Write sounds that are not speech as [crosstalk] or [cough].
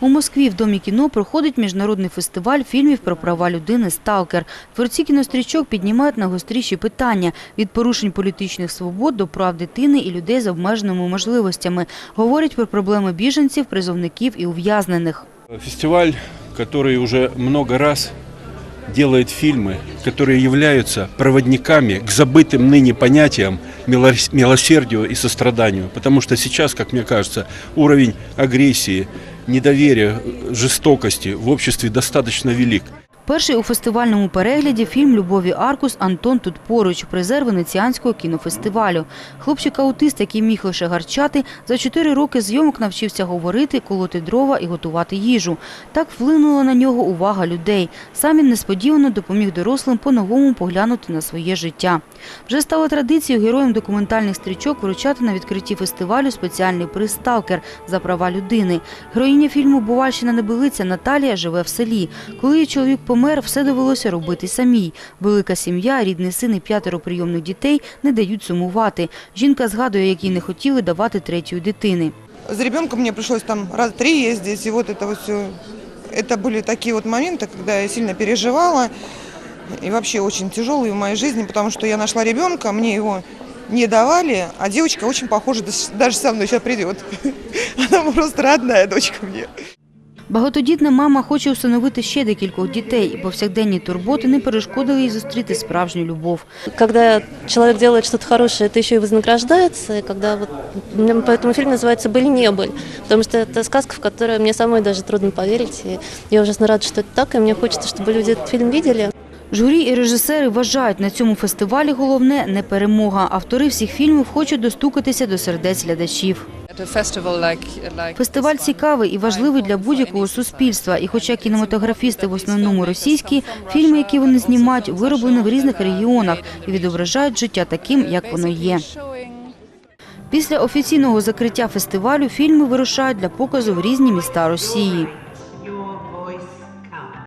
У Москві в Домі кіно проходить міжнародний фестиваль фільмів про права людини «Сталкер». Творці кінострічок піднімають найгостріші питання – від порушень політичних свобод до прав дитини і людей з обмеженими можливостями. Говорять про проблеми біженців, призовників і ув'язнених. Фестиваль, который уже много раз делает фильмы, которые являются проводниками к забытым ныне понятиям милос- милосердию и состраданию. Потому что сейчас, как мне кажется, уровень агрессии, недоверия, жестокости в обществе достаточно велик. Перший у фестивальному перегляді фільм Любові Аркус Антон тут поруч, призер Венеціанського кінофестивалю. Хлопчик-аутист, який міг лише гарчати, за чотири роки зйомок навчився говорити, колоти дрова і готувати їжу. Так вплинула на нього увага людей. Сам він несподівано допоміг дорослим по-новому поглянути на своє життя. Вже стало традицією героям документальних стрічок вручати на відкритті фестивалю спеціальний приз «Сталкер» за права людини. Героїня фільму «Бувальщина небилиця» Наталія живе в селі. Коли її чоловік помер, все довелося робити самій. Велика сім'я, рідний син і п'ятеро прийомних дітей не дають сумувати. Жінка згадує, як їй не хотіли давати третьої дитини. За ребенком мне пришлось там раз три ездить, и вот это вот все. Это были такие вот моменты, когда я сильно переживала, и вообще очень тяжелые в моей жизни, потому что я нашла ребенка, мне его не давали, а девочка очень похожа, дас- даже со мной сейчас придет. Она [laughs] просто родная дочка мне. Багатодітна мама хоче усиновити ще декількох дітей, і повсякденні турботи не перешкодили їй зустріти справжню любов. Когда человек делает что-то хорошее, это еще и вознаграждается. И когда вот мне поэтому фильм называется «Быль не быль», потому что это сказка, в которую мне самой даже трудно поверить. И я ужасно рада, что это так, и мне хочется, чтобы люди этот фильм видели. Журі і режисери вважають, на цьому фестивалі головне не перемога. Автори всіх фільмів хочуть достукатися до сердець глядачів. Фестиваль цікавий і важливий для будь-якого суспільства. І хоча кінематографісти в основному російські, фільми, які вони знімають, вироблені в різних регіонах і відображають життя таким, як воно є. Після офіційного закриття фестивалю фільми вирушають для показу в різні міста Росії.